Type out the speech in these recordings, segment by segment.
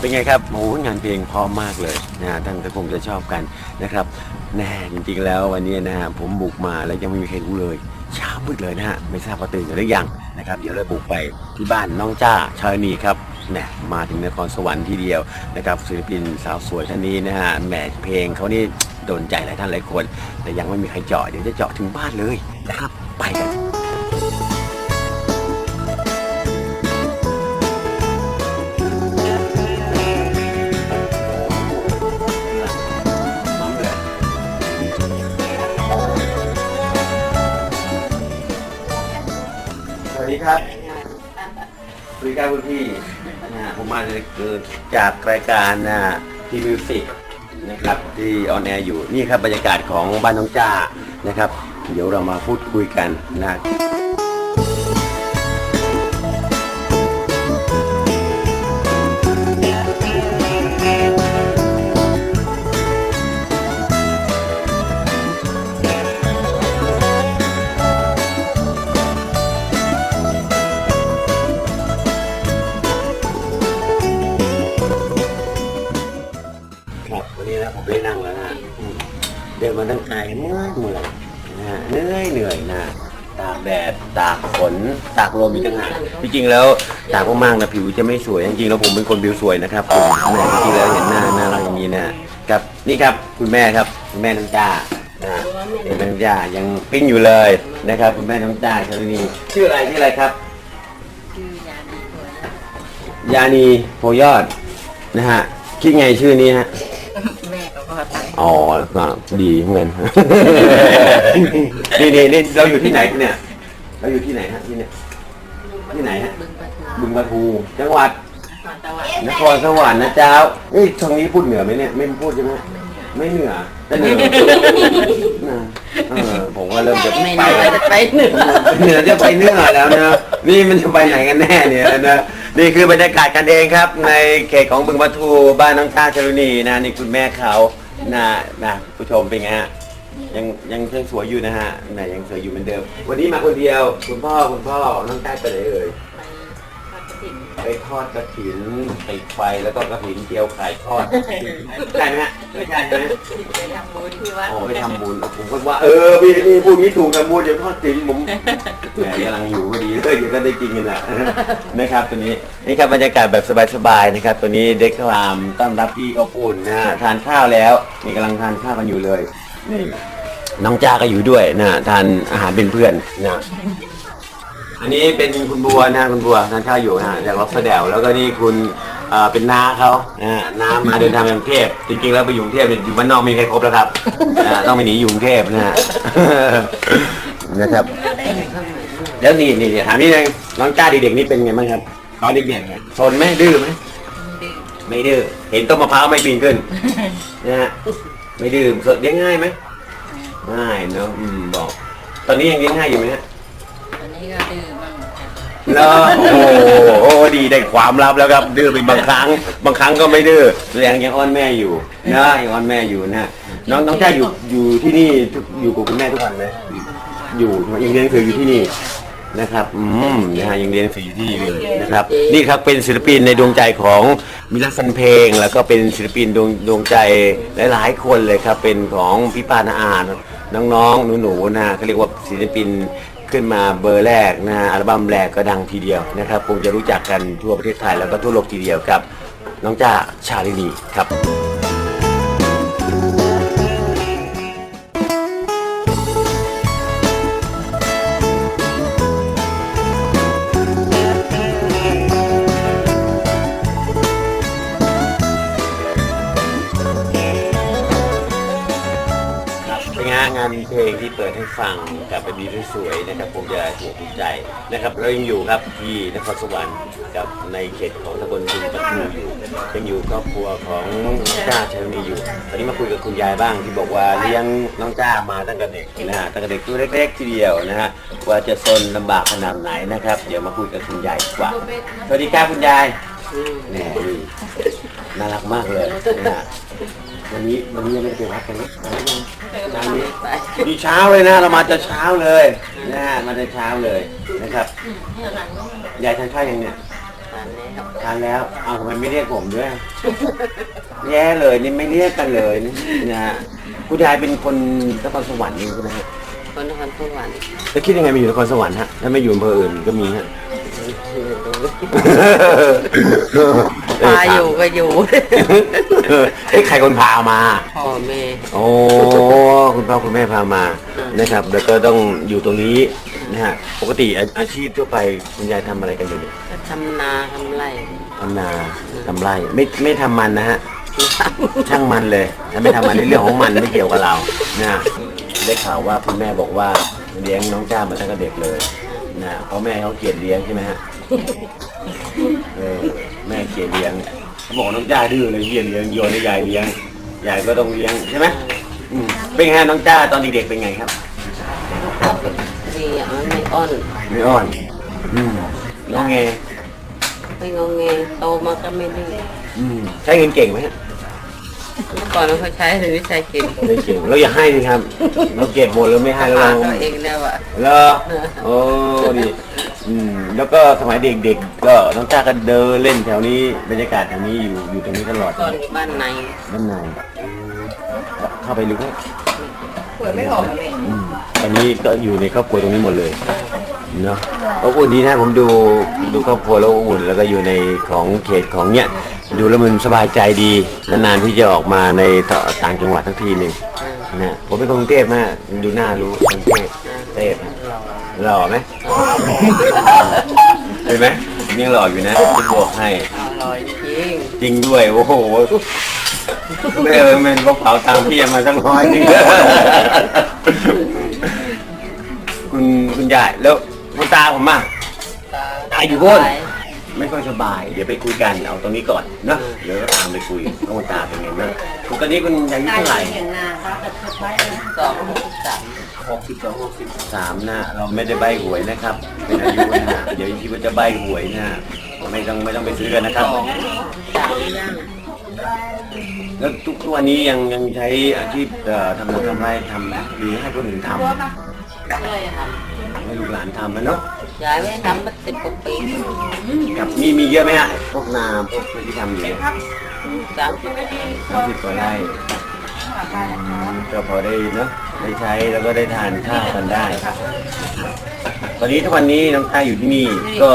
เป็นไงครับโอ้โหงานเพลงพร้อมมากเลยนะฮะท่านก็คงจะชอบกันนะครับแน่จริงๆแล้ววันนี้นะฮะผมบุกมาแล้วยังไม่มีใครรู้เลยเช้ามืดเลยนะฮะไม่ทราบว่าตื่นหรือยังนะครับ เดี๋ยวเราบุกไปที่บ้านน้องจ้าชาลนีครับเนี่ยมาถึงนครสวรรค์ทีเดียวนะครับศิลปินสาวสวยท่านนี้นะฮะแหมเพลงเขานี่โดนใจหลายท่านหลายคน แต่ยังไม่มีใครเจาะเดี๋ยวจะเจาะถึงบ้านเลยนะครับ ไปกัน ครับสวัสดีครับคุณพี่นะผมมาจากรายการนะทีมิวสิกนะครับที่ออนแอร์อยู่นี่ครับบรรยากาศของบ้านน้องจ้านะครับ เดี๋ยวเรามาพูดคุยกันนะ ผมได้นั่งแล้วนะอืมเดินมาตั้งไกลเมื่อยเมื่อยนะฮะเหนื่อยเหนื่อยนะตากแดดตากฝนตากลมอีกต่างหากจริงๆแล้วตากมากๆนะผิวจะไม่สวยจริงๆแล้วผมเป็นคนผิวสวยนะครับผมแหม่จริงๆแล้วเห็นหน้าหน้าเราอย่างนี้นะครับนี่ครับคุณแม่ครับคุณแม่น้องจ้านะคุณแม่น้องจ้ายังปิ้งอยู่เลยนะครับคุณแม่น้องจ้าชลนีชื่ออะไรชื่ออะไรครับชื่อยาดีกว่ายานีโพยอดนะฮะคิดไงชื่อนี้ฮะแม่กับพ่ อตั้งอ๋อก็ดีเหมือนกัน นี่นี่นี่เราอยู่ที่ไหนเนี่ย เราอยู่ที่ไหนฮะที่เนี่ย ที่ไหนฮะ บึงประตูบึงปะทูจังหวัดนครสวรรค์นครสวรรค์นะเจ้านี่ทางนี้พูดเหนือไหมเนี่ย ไม่พูดใช่ไหมไม่เหนือแต่เหนือนะเออผมก็เริ่มจะไม่ไปเหนือจะไปเหนือเหนือจะไปเหนือแล้วนะ นี่มันจะไปไหนกันแน่เนี่ยนะ นี่คือบรรยากาศกันเองครับ ในเขตของบึงปะทูบ้านน้องชาชลุนีนะนี่คุณแม่เขา นะนะผู้ชมเป็นไงฮะยังยังยังสวยอยู่นะฮะไหนยังสวยอยู่เหมือนเดิม วันนี้มาคนเดียว คุณพ่อคุณพ่อน้องแต้ไปไหนเอ่ย ไปทอดกระถินติดไฟแล้วก็กระถินเจียวไข่ทอดใช่ไหมฮะไม่ใช่ใช่ไหมไปทำบุญที่วัดอ๋อไปทำบุญผมก็ว่าเออพี่นี่พูดนี้ถูกนะมูดเดี๋ยวทอดกระถินผมแหมกำลังอยู่พอดีเลยเดี๋ยวก็ได้กินกันนะนะครับตัวนี้นี่ครับบรรยากาศแบบสบายๆนะครับตัวนี้เด็กคลามต้อนรับพี่อบอุ่นนะฮะทานข้าวแล้วนี่กำลังทานข้าวกันอยู่เลยนี่น้องจ้าก็อยู่ด้วยนะทานอาหารเป็นเพื่อนนะ อันนี้เป็นคุณบัวนะคุณบัวทานข้าวอยู่นะจากล็อกสดวแล้วก็นี่คุณเอ่อเป็นน้าเขานะน้ามาเดินทางไปกรุงเทพจริงๆแล้วไปอยู่กรุงเทพเนี่ยอยู่บ้านนอกไมมีใครครบแล้วครับต้องไปหนีอยู่กรุงเทพนะฮะ นะครับแล้วนี่นี่ถามนี่นึงน้องจ้าเด็กๆนี่เป็นไงบ้างครับตอนเด็กๆเนี่ยสนไหมดื้อไหมไม่ดื้อเห็นต้นมะพร้าวไม่ปีนขึ้นนะฮะไม่ดื้อสดเลี้ยงง่ายไหมง่ายเนาะอืมบอก ตอนนี้ยังเลี้ยงง่ายอยู่ไหมฮะ เนอะโอ้โหดีได้ความลับแล้วครับ ดื้อเป็นบางครั้ง บางครั้งก็ไม่ดื้อแสดงยังอ้อนแม่อยู่นะยังอ้อนแม่อยู่นะน้องน้องชายอยู่อยู่ที่นี่ทุกอยู่กับคุณแม่ทุกวันไหมอยู่ยังเรียนหนังสืออยู่ที่นี่นะครับอืมนะฮะยังเรียนหนังสืออยู่ที่นี่เลยนะครับ นี่ครับเป็นศิลปินในดวงใจของมิลสันเพลง แล้วก็เป็นศิลปินดวงดวงใจหลายๆคนเลยครับ เป็นของพี่ป้านาอาน้องๆหนูๆนะเขาเรียกว่าศิลปิน ขึ้นมาเบอร์แรกนะอัลบั้มแรกก็ดังทีเดียวนะครับคงจะรู้จักกันทั่วประเทศไทยแล้วก็ทั่วโลกทีเดียวครับ น้องจ้าชาลินีครับเป็นงานงานเพลงที่เปิดให้ฟังกับ ดีที่สวยนะครับผมจะถูกใจนะครับเรายังอยู่ครับที่นครสวรรค์กับในเขตของตำบลบึงปะทูอยู่ยังอยู่ครอบครัวของจ้าชามีอยู่ตอนนี้มาคุยกับคุณยายบ้างที่บอกว่าเลี้ยงน้องจ้ามาตั้งแต่เด็กนะฮะตั้งแต่เด็กตัวเล็กๆทีเดียวนะฮะว่าจะซนลำบากขนาดไหนนะครับ เดี๋ยวมาคุยกับคุณยายดีกว่าสวัสดีครับคุณยายแหน่นี่น่ารักมากเลยนะฮะ วันนี้วันนี้ยังไม่ได้ไปวัดกันนะเช้านี้ดีเช้าเลยนะ เรามาจะเช้าเลยนะฮะมาจะเช้าเลยนะครับยายทานข้าวยังเนี่ยตอนนี้ครับทานแล้วเอาทำไมไม่เรียกผมด้วย แย่เลยนี่ไม่เรียกกันเลยนะฮะคุณยายเป็นคนนครสวรรค์นี่ใช่ไหมฮะคนนครสวรรค์แล้วคิดยังไงมาอยู่นครสวรรค์ฮะถ้าไม่อยู่อำเภออื่นก็มีฮะ พาอยู่ก็อยู่เอ้ยใครคนพามา พ่อแม่ โอ้คุณพ่อคุณแม่พามานะครับ แล้วก็ต้องอยู่ตรงนี้นะฮะปกติอาอาชีพทั่วไปคุณยายทำอะไรกันอยู่เนี่ยก็ทำนาทำไรทำนาทำไร่ไม่ไม่ทำมันนะฮะช่างมันเลยถ้าไม่ทำมันในเรื่องของมันไม่เกี่ยวกับเรานะได้ข่าวว่าคุณแม่บอกว่าเลี้ยงน้องจ้ามาตั้งแต่เด็กเลย นะเพราะแม่เขาเกลียดเลี้ยงใช่ไหมฮะเออแม่เกลียดเลี้ยงเขาบอกน้องจ้าดื้อเลยเกลียดเลี้ยงโยนให้ยายเลี้ยงยายก็ต้องเลี้ยงใช่ไหมอืมเป็นไงน้องจ้าตอนเด็กๆเป็นไงครับดีอะมันไม่อ่อนไม่อ่อนอืมน้องไงไม่งงเงโตมาก็ไม่ดื้ออืมใช้เงินเก่งไหมฮะ เมื่อก่อนเราเคยใช้หรือไม่ใช้กินไม่เก่งเราอย่าให้สิครับเราเก็บหมดแล้วไม่ให้แล้วพาเราตัวเองแล้วอะเหรอโอ้ดีอืมแล้วก็สมัยเด็กๆก็น้องจ้าก็เดินเล่นแถวนี้บรรยากาศแถวนี้อยู่อยู่ตรงนี้ตลอดก่อนอยู่บ้านในด้านในเข้าไปลึกไหมป่วยไม่ออกเลยอืมตอนนี้ก็อยู่ในครอบครัวตรงนี้หมดเลยเนาะอบอุ่นดีนะผมดูดูครอบครัวแล้วอบอุ่นแล้วก็อยู่ในของเขตของเนี้ย ดูแล้วมันสบายใจดีนานๆที่จะออกมาในต่างจังหวัดทั้งทีหนึ่งนะผมเป็นคนกรุงเทพมากดูหน้ารู้กรุงเทพเทพนะหล่อไหมเห็นไหมยังหล่ออยู่นะจะบอกให้อร่อยจริงจริงด้วยโอ้โหเออมันกระเป๋าตังค์พี่เอามาตั้งร้อยหนึงคุณคุณยายแล้วคุณตาผมมาตายอยู่โน่น ไม่ค่อยสบาย เดี๋ยวไปคุยกันเอาตรงนี้ก่อนเนอะเดี๋ยวตามไปคุยว่าคุณตาเป็นไงบ้างคุณตอนนี้คุณยายอายุเท่าไหร่สองสามหกสิบสองหกสิบสามนะเราไม่ได้ใบหวยนะครับเป็นอายุนะเดี๋ยวคิดว่าจะใบหวยนะไม่ต้องไม่ต้องไปซื้อกันนะครับสองสามย่างแล้วทุกทุกวันนี้ยังยังใช้อาชีพเอ่อทำนาทำไร่ทำนะหรือให้คนอื่นทเลยค่ะำให้ลูกหลานทำนะเนาะ ยายไม่ทำมาสิบกว่าปีกับมีมีเยอะไหมฮะพวกนาพวกที่ทำอยู่เนี่ยสามสิบสามสิบกว่าไร่อืมก็พอได้เนาะได้ใช้แล้วก็ได้ทานข้าวกันได้ ตอนนี้ทุกวันนี้น้องตาอยู่ที่นี่ ก็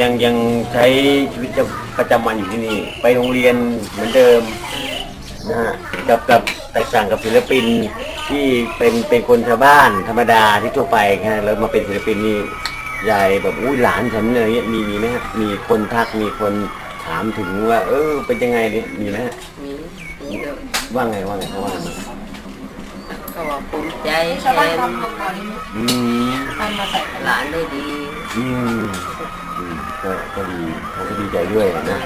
ยังยังใช้ชีวิตประจำวันอยู่ที่นี่ ไปโรงเรียนเหมือนเดิมนะฮะกับกับแตกต่างกับศิลปินที่เป็นเป็นคนชาวบ้านธรรมดาที่ทั่วไปแค่แล้วมาเป็นศิลปินนี่ ยายแบบอุ้ยหลานฉันอะไรเงี้ยมีมีไหมฮะมีคนทักมีคนถามถึงว่า เออ เป็นยังไงเนี่ยมีไหมฮะมีมีเยอะว่าไงว่าไงเขาว่าไงก็ว่าภูมิใจแทนอืมหลานได้ดีอืมอืมก็ก็ดีเขาก็ดีใจด้วยนะนะ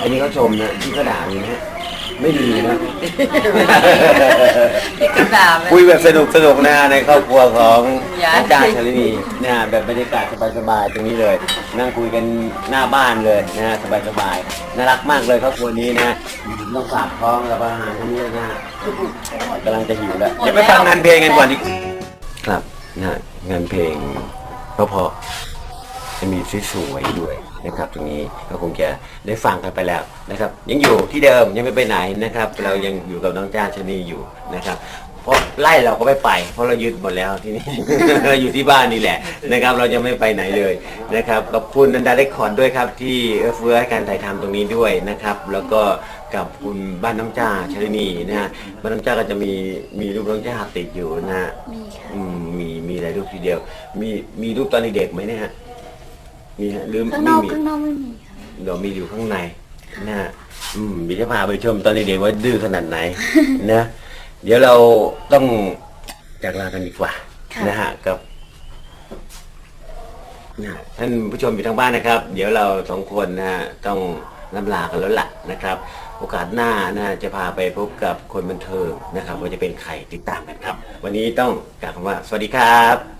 อันนี้เขาชมนะที่เขาด่ามีนะฮะ ไม่ดีนะที่กระดาษคุยแบบสนุกสนุกนะในครอบครัวของยายอาจารย์ชลินีนะแบบบรรยากาศสบายๆตรงนี้เลย นั่งคุยกันหน้าบ้านเลยนะสบายๆน่ารักมากเลยครอบครัวนี้นะต้องฝากท้องรับอาหารที่นี่นะกำลังจะหิวแล้วเดี๋ยวไปฟังงานเพลงกันก่อนดีครับนะงานเพลงเพราะๆจะมีสวยๆด้วย นะครับตรงนี้ก็คงจะได้ฟังกันไปแล้วนะครับ ยังอยู่ที่เดิมยังไม่ไปไหนนะครับ เรายังอยู่กับน้องจ้าชนีอยู่นะครับเพราะไล่เราก็ไม่ไป เพราะเรายึดหมดแล้วที่นี่ เราอยู่ที่บ้านนี่แหละนะครับ เราจะไม่ไปไหนเลยนะครับขอบคุณนันดาเรคคอร์ดด้วยครับ ที่เอื้อเฟื้อให้การถ่ายทำตรงนี้ด้วยนะครับ แล้วก็กับคุณบ้านน้องจ้าชลินีนะฮะบ้านน้องจ้าก็จะมีมีรูปน้องจ้าติดอยู่นะฮะอืมมีมีหลายรูปทีเดียว มีมีรูปตอนเด็กๆไหมเนี่ยฮะ มีฮะหรือข้างนไม่อกมี ข้างนอกไม่มีค่ะ เดี๋ยวมีอยู่ข้างในนะฮะอืมเดี๋ยวจะพาไปชมตอนเด็กๆว่าดื้อขนาดไหน นะ เดี๋ยวเราต้องจากลากันดีกว่านะฮะกับนะท่านผู้ชมอยู่ทางบ้านนะครับ เดี๋ยวเราสองคนนะฮะต้องล่ำลากันแล้วล่ะนะครับ โอกาสหน้านะจะพาไปพบกับคนบันเทิงนะครับว่าจะเป็นใครติดตามกันครับ วันนี้ต้องกล่าวคำว่า สวัสดีครับ